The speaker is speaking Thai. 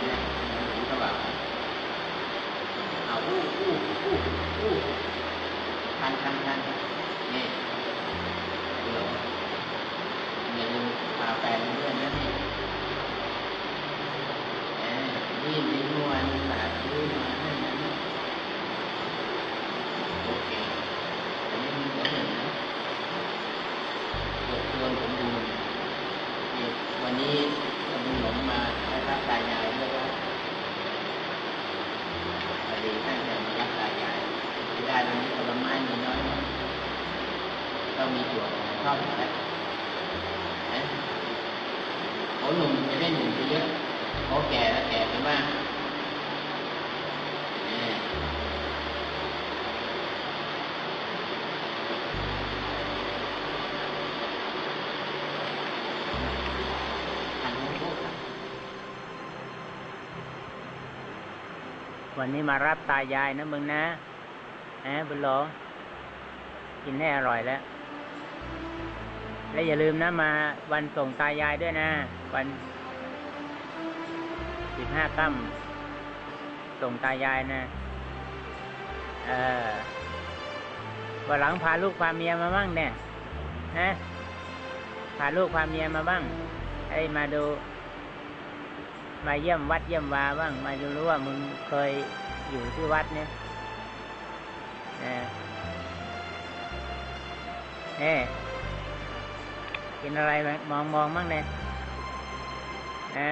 เนี่ยผมก็แบบเอาอู้อู้อู้อู้ทันทันทันนี่เดี๋ยวอย่าลืมพาแฟนมาด้วยนะนี่เออนี่ในนวลสาธุมาให้นะนี่โอเคอันนี้มีตัวหนึ่งนะตัวตัวผมดูวันนี้เราบุญหลงมาให้พระตายายด้วยว่าพอดีตั้งใจมารับตายาย ตอนนี้ผลไม้มีน้อยนะต้องมีถั่วชอบอยู่แล้วนะโอ้หนุ่มจะได้หนุ่มไปเยอะโอ้แก่แล้วแก่ไปมากเนี่ยทางวันนี้มารับตายายนะมึงนะ แหมบุญหลงกินให้อร่อยแล้ว และอย่าลืมนะมาวันส่งตายายด้วยนะ วันสิบห้าค่ำส่งตายายนะ เออวันหลังพาลูกพาเมียมาบ้างเนี่ยนะพาลูกพาเมียมาบ้างให้มาดู มาเยี่ยมวัดเยี่ยมวาบ้าง มาดูรู้ว่ามึงเคยอยู่ที่วัดเนี่ย เออเอ๊ะกินอะไรมมองมองบ้างเนี่ยนะ